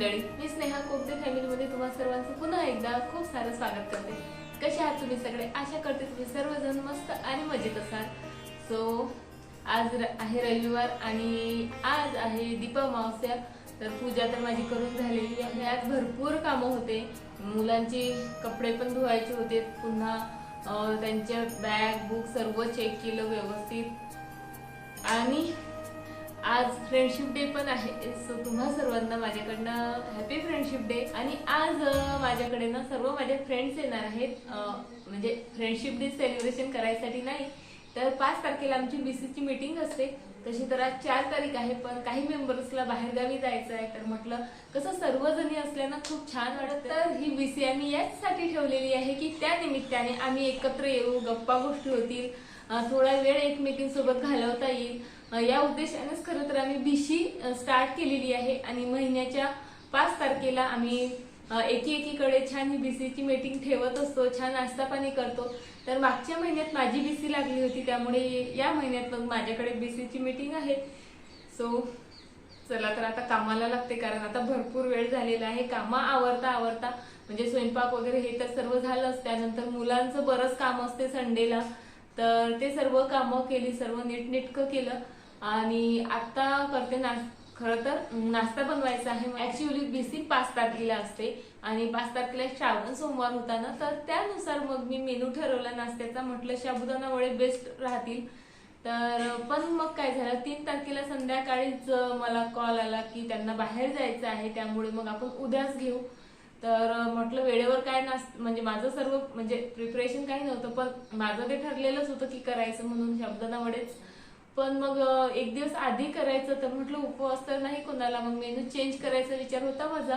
मंडळी मी स्नेहा कोकते फॅमिलीमध्ये तुम्हा सर्वांचं पुन्हा एकदा खूप सारं स्वागत करते. कसे आहात तुम्ही सगळे? आशा करते तुम्ही सर्वजण मस्त आणि मजेत असाल. सो आज र- आहे रविवार आणि आज आहे दीपा मावस्या. तर पूजा तर माझी करून झालेली आहे. आज भरपूर कामं होते. मुलांचे कपडे पण धुवायचे होते. पुन्हा त्यांच्या बॅग बुक सर्व चेक केलं व्यवस्थित. आणि आज फ्रेंडशिप डे पण आहे. सो तुम्हा सर्वांना माझ्याकडनं हॅपी फ्रेंडशिप डे आणि आज माझ्याकडे ना सर्व माझे फ्रेंड्स येणार आहेत. म्हणजे फ्रेंडशिप डे सेलिब्रेशन करायसाठी नाही. तर पाच तारखेला आमची बीसीची मीटिंग असते. तशी तर आज चार तारीख आहे पण काही मेंबर्सला बाहेरगावी जायचं आहे. तर म्हटलं कसं सर्वजणी असल्यानं खूप छान वाटत. तर ही बीसी आम्ही याचसाठी ठेवलेली आहे की त्या निमित्ताने आम्ही एकत्र येऊ गप्पा गोष्टी होतील. थोडा वेळ एकमेकींसोबत घालवता येईल. या उद्देशानेच खरं तर आम्ही बीसी स्टार्ट केलेली आहे आणि महिन्याच्या पाच तारखेला आम्ही एकी एकीकडे छान ही बीसीची मीटिंग ठेवत असतो छान नाश्तापाणी करतो. तर मागच्या महिन्यात माझी बीसी लागली होती त्यामुळे या महिन्यात मग माझ्याकडे बीसीची मीटिंग आहे. सो चला तर आता कामाला लागते कारण आता भरपूर वेळ झालेला आहे. कामं आवरता आवरता म्हणजे स्वयंपाक वगैरे हे तर सर्व झालंच. त्यानंतर मुलांचं बरंच काम असते संडेला. तर ते सर्व कामं केली सर्व नीटनेटकं केलं. आणि आता करते ना खरं तर नाश्ता बनवायचा आहे. ऍक्च्युली बेसिक पाच तारखेला असते. आणि पाच तारखेला श्रावण सोमवार होता ना तर त्यानुसार मग मी मेनू ठरवला नाश्त्याचा. म्हटलं शाबुदाना वडे बेस्ट राहतील. तर पण मग काय झालं तीन तारखेला संध्याकाळीच मला कॉल आला की त्यांना बाहेर जायचं आहे. त्यामुळे मग आपण उद्याच घेऊ. तर म्हटलं वेळेवर काय नास म्हणजे माझं सर्व म्हणजे प्रिपरेशन काही नव्हतं पण माझं ते ठरलेलंच होतं की करायचं म्हणून शब्दांना वडेच पण मग एक दिवस आधी करायचं तर म्हटलं उपवास तर नाही कोणाला मग मेनू चेंज करायचा विचार होता माझा.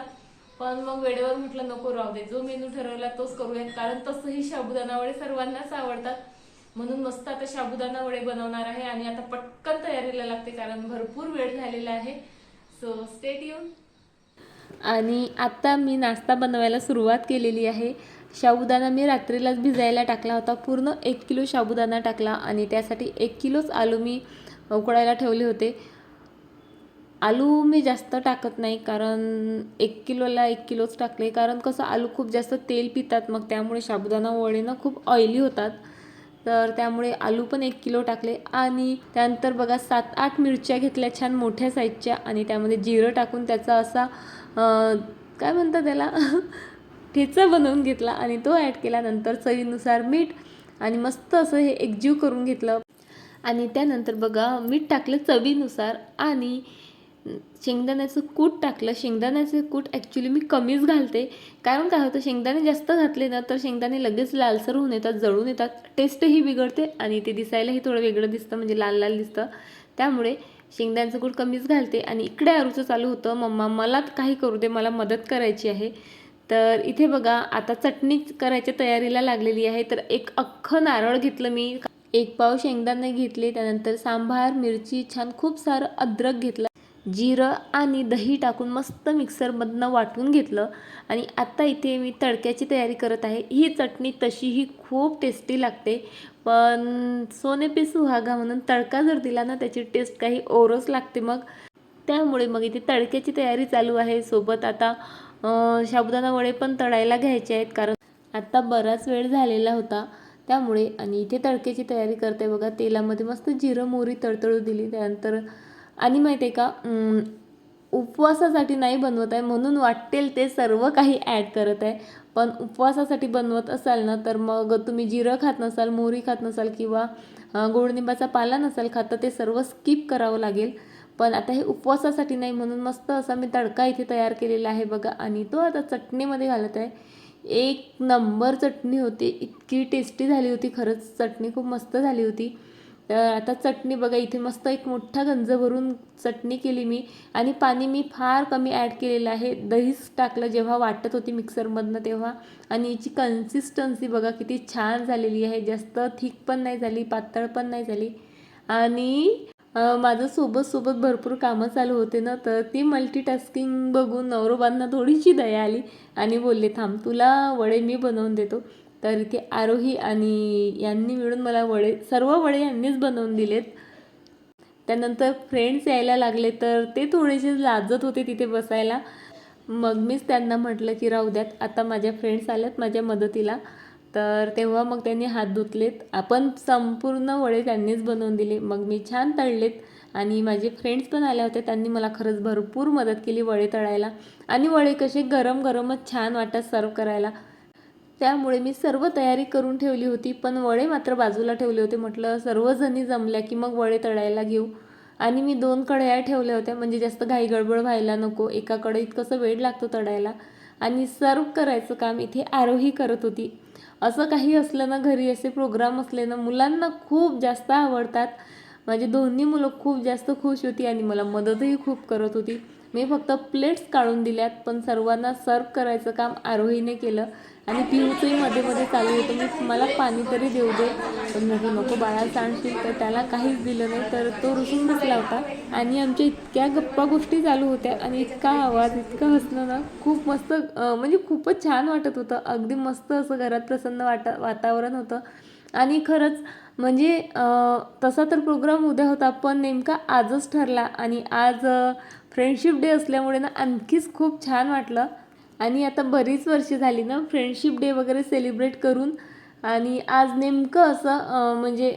पण मग वेळेवर म्हटलं नको राहू दे जो मेनू ठरवला तोच करूयात. कारण तसंही साबुदाणा वडे सर्वांनाच आवडतात. म्हणून मस्त आता साबुदाणा वडे बनवणार आहे आणि आता पटकन तयारीला लागते कारण भरपूर वेळ झालेला आहे. सो स्टेट येऊन आणि आता मी नाश्ता बनवायला सुरुवात केलेली आहे. साबुदाणा मी रात्रीलाच भिजायला टाकला होता. पूर्ण एक किलो साबुदाणा टाकला आणि त्यासाठी एक किलोच आलू मी उकडायला ठेवले होते. आलू मी जास्त टाकत नाही कारण एक किलोला एक किलोच टाकले. कारण कसं आलू खूप जास्त तेल पितात मग त्यामुळे साबुदाणा वळीनं खूप ऑइली होतात. तर त्यामुळे आलू पण एक किलो टाकले. आणि त्यानंतर बघा सात आठ मिरच्या घेतल्या छान मोठ्या साईजच्या आणि त्यामध्ये जिरं टाकून त्याचा असा काय म्हणतात त्याला? ठेचा बनवून घेतला आणि तो ॲड केला नंतर चवीनुसार मीठ आणि मस्त असं हे एकजीव करून घेतलं. आणि त्यानंतर बघा मीठ टाकलं चवीनुसार आणि शेंगदाण्याचं कूट टाकलं. शेंगदाण्याचं कूट ॲक्च्युली मी कमीच घालते. कारण काय होतं शेंगदाणे जास्त घातले ना तर शेंगदाणे लगेच लालसर होऊन येतात जळून येतात. टेस्टही बिघडते आणि ते दिसायलाही थोडं वेगळं दिसतं म्हणजे लाल लाल दिसतं. त्यामुळे शेंगदाण्याचं कूट कमीच घालते. आणि इकडे आरूचं चालू होतं. मम्मा मला काही करू दे मला मदत करायची आहे. तर इथे बघा आता चटणी करायच्या तयारीला लागलेली आहे. तर एक अख्खं नारळ घेतलं मी. एक पाव शेंगदाणे घेतले त्यानंतर सांबार मिरची छान खूप सारं अद्रक घेतलं. जिरं आणि दही टाकून मस्त मिक्सरमधनं वाटून घेतलं. आणि आता इथे मी तडक्याची तयारी करत आहे. ही चटणी तशीही खूप टेस्टी लागते. पण सोने पे सुहागा म्हणून तडका जर दिला ना त्याची टेस्ट काही ओरच लागते मग. त्यामुळे मग इथे तडक्याची तयारी चालू आहे. सोबत आता साबुदाणा वडे पण तळायला घ्यायचे आहेत कारण आत्ता बराच वेळ झालेला होता. त्यामुळे आणि इथे तडक्याची तयारी करते बघा. तेलामध्ये मस्त जिरं मोहरी तळतळू दिली. त्यानंतर आणि माहिती आहे का उपवासासाठी नाही बनवत आहे. म्हणून वाटेल ते सर्व काही ॲड करत आहे. पण उपवासासाठी बनवत असाल ना तर मग तुम्ही जिरं खात नसाल मोहरी खात नसाल किंवा गोडनिंबाचा पाला नसाल खात तर ते सर्व स्किप करावं लागेल. पण आता हे उपवासासाठी नाही म्हणून मस्त असा मी तडका इथे तयार केलेला आहे बघा. आणि तो आता चटणीमध्ये घालत आहे. एक नंबर चटणी होती. इतकी टेस्टी झाली होती. खरंच चटणी खूप मस्त झाली होती. तर आता चटणी बघा इथे मस्त एक मोठा गंज भरून चटणी केली मी. आणि पाणी मी फार कमी ॲड केलेलं आहे. दहीच टाकलं जेव्हा वाटत होती मिक्सरमधनं तेव्हा. आणि याची कन्सिस्टन्सी बघा किती छान झालेली आहे. जास्त थिक पण नाही झाली पातळ पण नाही झाली. आणि माझं सोबत सोबत भरपूर कामं चालू होते ना तर ती मल्टीटास्किंग बघून नवरोबांना थोडीशी दया आली आणि बोलले थांब तुला वडे मी बनवून देतो. तर इथे आरोही आणि यांनी मिळून मला वडे सर्व वडे यांनीच बनवून दिलेत. त्यानंतर फ्रेंड्स यायला लागले तर ते थोडेसे लाजत होते तिथे बसायला. मग मीच त्यांना म्हटलं की राहू द्यात आता माझ्या फ्रेंड्स आल्यात माझ्या मदतीला. तर तेव्हा मग त्यांनी हात धुतलेत. आपण संपूर्ण वडे त्यांनीच बनवून दिले. मग मी छान तळलेत आणि माझे फ्रेंड्स पण आल्या होत्या त्यांनी मला खरंच भरपूर मदत केली वडे तळायला. आणि वडे कसे गरम गरमच छान वाटतात सर्व करायला. त्यामुळे मी सर्व तयारी करून ठेवली होती. पण वडे मात्र बाजूला ठेवले होते. म्हटलं सर्वजणी जमल्या की मग वडे तळायला घेऊ. आणि मी दोन कढया ठेवल्या होत्या. म्हणजे जास्त घाई गडबड व्हायला नको. एका कढईत कसं वेळ लागतो तळायला. आणि सर्व करायचं काम इथे आरोही करत होती. असं काही असलं ना घरी असे प्रोग्राम असले ना मुलांना खूप जास्त आवडतात. माझी दोन्ही मुलं खूप जास्त खुश होती आणि मला मदतही खूप करत होती. मी फक्त प्लेट्स काढून दिल्यात पण सर्वांना सर्व करायचं काम आरोहीने केलं. आणि पिऊचंही मध्ये मध्ये चालू होतं. मी मला पाणी तरी देऊ दे. पण म्हटलं नको बाळा सांडशील तर त्याला काहीच दिलं नाही. तर तो रुसून बसला होता. आणि आमच्या इतक्या गप्पा गोष्टी चालू होत्या. आणि इतका आवाज इतकं हसणं ना खूप मस्त म्हणजे खूपच छान वाटत होतं. अगदी मस्त असं घरात प्रसन्न वाटा वातावरण होतं. आणि खरंच म्हणजे तसा तर प्रोग्राम उद्या होता पण नेमका आजच ठरला. आणि आज फ्रेंडशिप डे असल्यामुळे ना आणखीच खूप छान वाटलं. आणि आता बरीच वर्षे झाली ना फ्रेंडशिप डे वगैरे सेलिब्रेट करून. आणि आज नेमकं असं म्हणजे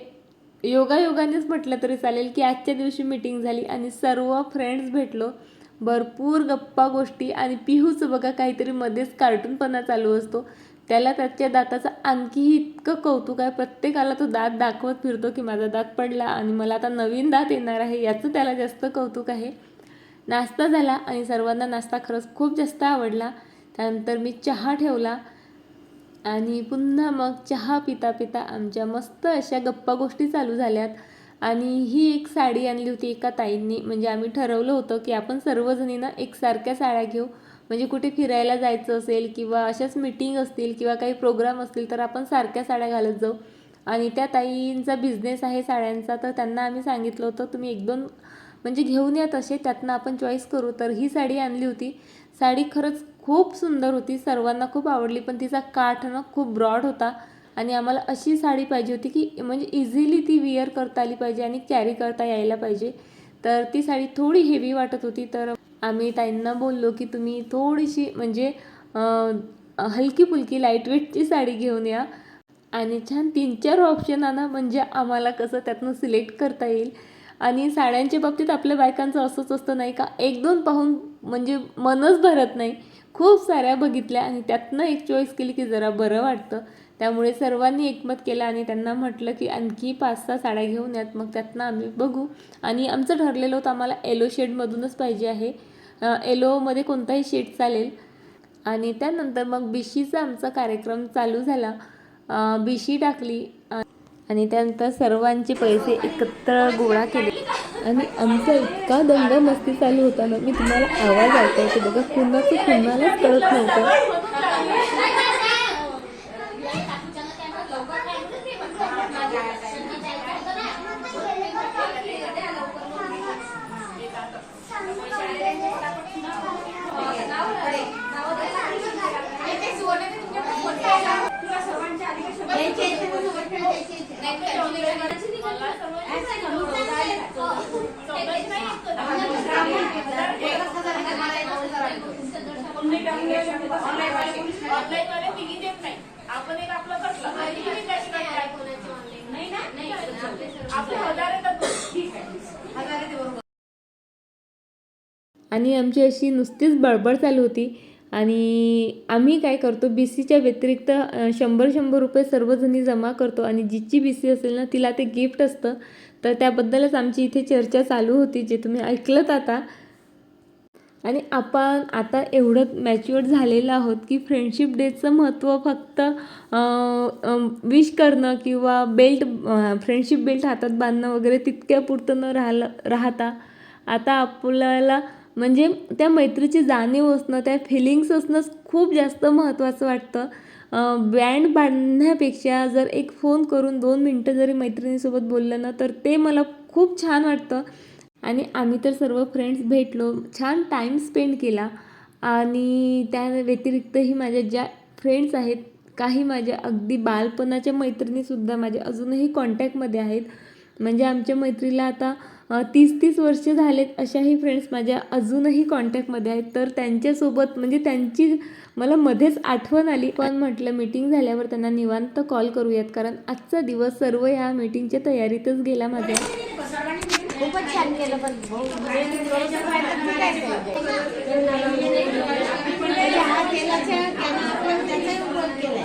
योगायोगानेच म्हटलं तरी चालेल की आजच्या दिवशी मीटिंग झाली आणि सर्व फ्रेंड्स भेटलो. भरपूर गप्पा गोष्टी आणि पिहूचं बघा काहीतरी मध्येच कार्टूनपणा चालू असतो. त्याला त्याच्या दाताचं आणखीही इतकं कौतुक आहे प्रत्येकाला तो दात दाखवत फिरतो की माझा दात पडला आणि मला आता नवीन दात येणार आहे याचं त्याला जास्त कौतुक आहे. नाश्ता झाला आणि सर्वांना नाश्ता खरंच खूप जास्त आवडला. त्यानंतर मी चहा ठेवला आणि पुन्हा मग चहा पिता पिता आमच्या मस्त अशा गप्पा गोष्टी चालू झाल्यात. आणि ही एक साडी आणली होती एका ताईंनी. म्हणजे आम्ही ठरवलं होतं की आपण सर्वजणींना एकसारख्या साड्या घेऊ. म्हणजे कुठे फिरायला जायचं असेल किंवा अशाच मीटिंग असतील किंवा काही प्रोग्राम असतील तर आपण सारख्या साड्या घालत जाऊ. आणि त्या ताईंचा बिझनेस आहे साड्यांचा तर त्यांना आम्ही सांगितलं होतं तुम्ही एक दोन म्हणजे घेऊन या तसे त्यातनं आपण चॉईस करू. तर ही साडी आणली होती. साडी खरंच खूप सुंदर होती. सर्वांना खूप आवडली पण तिचा काठ ना खूप ब्रॉड होता. आणि आम्हाला अशी साडी पाहिजे होती की म्हणजे इझिली ती विअर करता आली पाहिजे आणि कॅरी करता यायला पाहिजे. तर ती साडी थोडी हेवी वाटत होती. तर आम्ही ताईंना बोललो की तुम्ही थोडीशी म्हणजे हलकी फुलकी लाईटवेटची साडी घेऊन या. आणि छान तीन चार ऑप्शन आणा म्हणजे आम्हाला कसं त्यातनं सिलेक्ट करता येईल. आणि साड्यांच्या बाबतीत आपल्या बायकांचं असंच असतं नाही का? एक दोन पाहून म्हणजे मनच भरत नाही. खूप साऱ्या बघितल्या आणि त्यातनं एक चॉईस केली की जरा बरं वाटतं. त्यामुळे सर्वांनी एकमत केलं आणि त्यांना म्हटलं की आणखी पाच सहा साड्या घेऊन यात मग त्यातनं आम्ही बघू. आणि आमचं ठरलेलं होतं आम्हाला येलो शेडमधूनच पाहिजे आहे. येलोमध्ये कोणताही शेड चालेल. आणि त्यानंतर मग बिशीचा आमचा कार्यक्रम चालू झाला. बिशी टाकली. आणि त्यानंतर सर्वांचे पैसे एकत्र गोळा केले. आणि आमचा इतका दंग मस्ती चालू होता ना मी तुम्हाला आवाज ऐकायचे बघा कुणाचं कुणालाच कळत नव्हतं आपण एक आपलं कसलं आणि तुम्ही त्याची काय नाही ना आपले हजार येतात ठीक आहे हजार येते बरोबर आणि आमची अशी नुसतीच बडबड चालू होती. आणि आम्ही काय करतो बी सीच्या व्यतिरिक्त शंभर शंभर रुपये सर्वजणी जमा करतो. आणि जिची बी सी असेल ना तिला ते गिफ्ट असतं. तर त्याबद्दलच आमची इथे चर्चा चालू होती जे तुम्ही ऐकलंत आता. आणि आपण आता एवढं मॅच्युअर झालेलं आहोत की फ्रेंडशिप डेचं महत्त्व फक्त विश करणं किंवा बेल्ट फ्रेंडशिप बेल्ट हातात बांधणं वगैरे तितक्या पुरतं न राहिलं राहता. आता आपल्याला म्हणजे त्या मैत्रीची जाणीव असणं त्या फिलिंग्स असणंच खूप जास्त महत्त्वाचं वाटतं. बँड बांधण्यापेक्षा जर एक फोन करून दोन मिनटं जरी मैत्रिणीसोबत बोललं ना तर ते मला खूप छान वाटतं. आणि आम्ही तर सर्व फ्रेंड्स भेटलो छान टाईम स्पेंड केला. आणि त्या व्यतिरिक्तही माझ्या ज्या फ्रेंड्स आहेत काही माझ्या अगदी बालपणाच्या मैत्रिणीसुद्धा माझ्या अजूनही कॉन्टॅक्टमध्ये आहेत. म्हणजे आमच्या मैत्रीला आता तीस तीस वर्ष झालेत अशाही फ्रेंड्स माझ्या अजूनही कॉन्टॅक्टमध्ये आहेत. तर त्यांच्यासोबत म्हणजे त्यांची मला मध्येच आठवण आली. पण म्हटलं मीटिंग झाल्यावर त्यांना निवांत कॉल करूयात. कारण आजचा दिवस सर्व या मीटिंगच्या तयारीतच गेला माझ्या. खूपच छान केलं पण. हो, म्हणजे हा तेलाचा त्यानं आपण त्याचाही उपयोग केलाय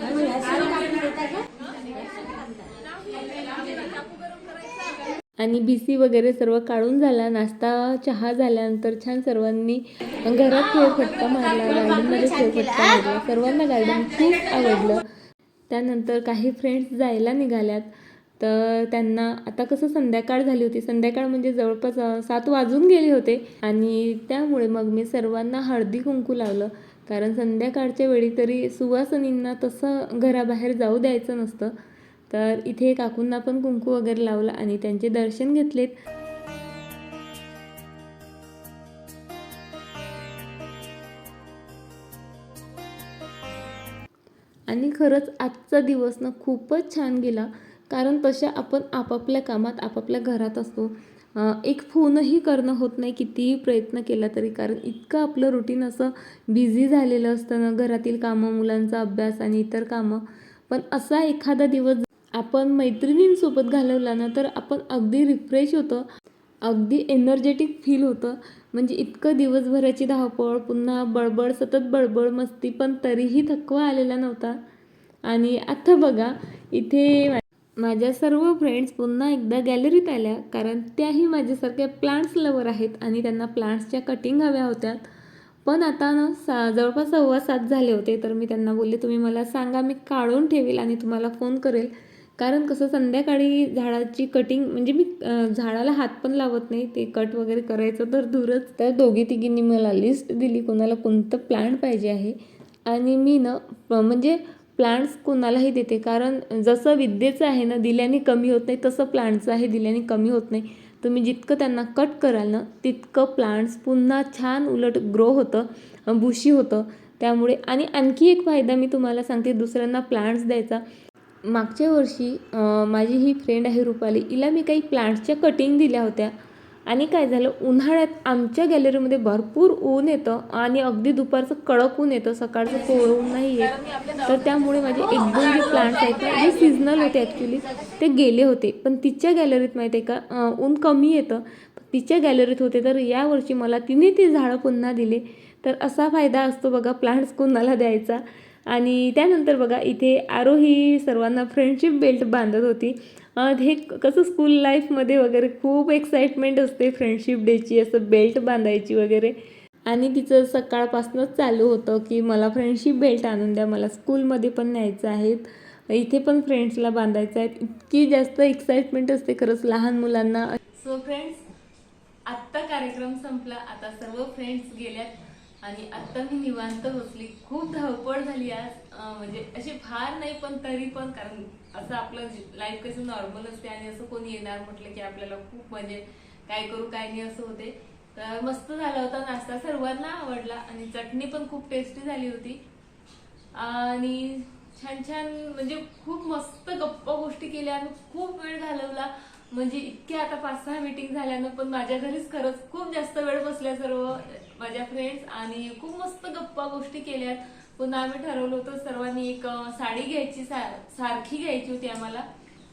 मग ह्या सर्व कापून देतात ना? आणि बीसी वगैरे सर्व काढून झाला नाश्ता चहा झाल्यानंतर छान सर्वांनी घरात खेळफटका मारला गार्डनमध्ये खेळफटका मारला. सर्वांना गार्डन खूप आवडलं. त्यानंतर काही फ्रेंड्स जायला निघाल्यात. तर त्यांना आता कसं संध्याकाळ झाली होती. संध्याकाळ म्हणजे जवळपास सात वाजून गेले होते. आणि त्यामुळे मग मी सर्वांना हळदी कुंकू लावलं. कारण संध्याकाळच्या वेळी तरी सुवासनींना तसं घराबाहेर जाऊ द्यायचं नसतं. तर इथे काकूंना पण कुंकू वगैरे लावलं आणि त्यांचे दर्शन घेतलेत. आणि खरंच आजचा दिवस ना खूपच छान गेला कारण तशा आपण आपापल्या कामात आपापल्या घरात असतो. एक फोनही करणं होत नाही कितीही प्रयत्न केला तरी कारण इतकं आपलं रुटीन असं बिझी झालेलं असतं ना घरातील कामं मुलांचा अभ्यास आणि इतर कामं. पण असा एखादा दिवस आपण मैत्रिणींसोबत घालवला ना तर आपण अगदी रिफ्रेश होतं. अगदी एनर्जेटिक फील होतं. म्हणजे इतकं दिवसभराची धावपळ पुन्हा बडबड सतत बडबड मस्ती पण तरीही थकवा आलेला नव्हता. आणि आता बघा इथे माझ्या सर्व फ्रेंड्स पुन्हा एकदा गॅलरीत आल्या कारण त्याही माझ्यासारख्या प्लांट्स लवर आहेत आणि त्यांना प्लांट्सच्या कटिंग हव्या होत्या. पण आता ना सा जवळपास सव्वा सात झाले होते तर मी त्यांना बोलले तुम्ही मला सांगा मी काढून ठेवेल आणि तुम्हाला फोन करेल. कारण कसं संध्याकाळी झाडाची कटिंग म्हणजे मी झाडाला हात पण लावत नाही ते कट वगैरे करायचं तर दूरच. तर दोघी तिघींनी मला लिस्ट दिली कोणाला कोणतं प्लांट पाहिजे आहे. आणि मी ना म्हणजे प्लांट्स कोणालाही देते कारण जसं विद्येचं आहे ना दिल्याने कमी होत नाही तसं प्लांटचं आहे दिल्याने कमी होत नाही. तुम्ही जितकं त्यांना कट कराल ना तितकं प्लांट्स पुन्हा छान उलट ग्रो होतं बुशी होतं. त्यामुळे आणि आणखी एक फायदा मी तुम्हाला सांगते दुसऱ्यांना प्लांट्स द्यायचा. मागच्या वर्षी माझी ही फ्रेंड आहे रुपाली हिला मी काही प्लांट्सच्या कटिंग दिल्या होत्या. आणि काय झालं उन्हाळ्यात आमच्या गॅलरीमध्ये भरपूर ऊन येतं आणि अगदी दुपारचं कडक ऊन येतं सकाळचं कोवळं ऊन नाही येत. तर त्यामुळे माझे एक दोन जे प्लांट्स आहेत ना जे सिजनल होते ॲक्च्युली ते गेले होते. पण तिच्या गॅलरीत माहिती आहे का ऊन कमी येतं. तिच्या गॅलरीत होते तर यावर्षी मला तिने ती झाडं पुन्हा दिले. तर असा फायदा असतो बघा प्लांट्स कोणाला द्यायचा. आणि त्यानंतर बघा इथे आरोही सर्वांना फ्रेंडशिप बेल्ट बांधत होती. हे कसं स्कूल लाईफमध्ये वगैरे खूप एक्साइटमेंट असते फ्रेंडशिप डेची असं बेल्ट बांधायची वगैरे. आणि तिचं सकाळपासूनच चालू होतं की मला फ्रेंडशिप बेल्ट आणून द्या मला स्कूलमध्ये पण न्यायचं आहेत इथे पण फ्रेंड्सला बांधायचं आहे. इतकी जास्त एक्साइटमेंट असते खरंच लहान मुलांना. सो फ्रेंड्स आत्ता कार्यक्रम संपला. आता सर्व फ्रेंड्स गेल्यात. आणि आत्ता मी निवांत बसली. खूप धावपळ झाली आज. म्हणजे अशी फार नाही पण तरी पण. कारण असं आपलं लाईफ कसं नॉर्मल असते आणि असं कोणी येणार म्हटलं की आपल्याला खूप म्हणजे काय करू काय नाही असं होते. तर मस्त झाला होता नाश्ता. सर्वांना आवडला आणि चटणी पण खूप टेस्टी झाली होती. आणि छान छान म्हणजे खूप मस्त गप्पा गोष्टी केल्या आणि खूप वेळ घालवला. म्हणजे इतक्या आता पाच सहा मीटिंग झाल्यानं पण माझ्या घरीच खरंच खूप जास्त वेळ बसल्या सर्व. माझ्या फ्रेंड्स आणि खूप मस्त गप्पा गोष्टी केल्यात. पुन्हा आम्ही ठरवलं होतं सर्वांनी एक साडी घ्यायची सा- सारखी घ्यायची होती आम्हाला.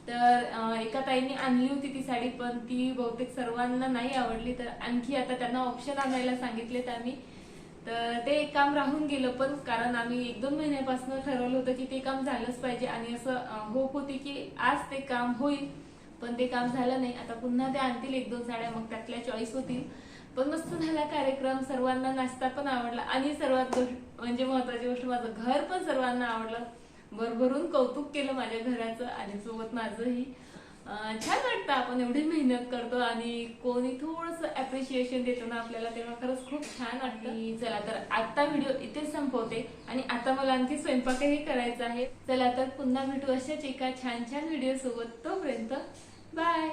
तर एका ताईने आणली होती ती साडी पण ती बहुतेक सर्वांना नाही आवडली. तर आणखी आता त्यांना ऑप्शन आणायला सांगितलेत आम्ही. तर ते एक काम राहून गेलं पण कारण आम्ही एक दोन महिन्यापासून ठरवलं होतं की ते काम झालंच पाहिजे. आणि असं होप होती की आज ते काम होईल पण ते काम झालं नाही. आता पुन्हा ते आणतील एक दोन साड्या मग त्यातल्या चॉईस होतील. पण मस्त झाला कार्यक्रम सर्वांना नाश्ता पण आवडला आणि सर्वात गोष्ट म्हणजे महत्वाची गोष्ट माझं घर पण सर्वांना आवडलं. भरभरून कौतुक केलं माझ्या घराचं आणि सोबत माझंही. छान वाटतं आपण एवढी मेहनत करतो आणि कोणी थोडस अप्रिशिएशन देतो ना आपल्याला तेव्हा खरंच खूप छान वाटतं. चला तर आता व्हिडिओ इथेच संपवते आणि आता मला आणखी स्वयंपाकही करायचा आहे. चला तर पुन्हा भेटू अशाच एका छान छान व्हिडिओ सोबत. तोपर्यंत बाय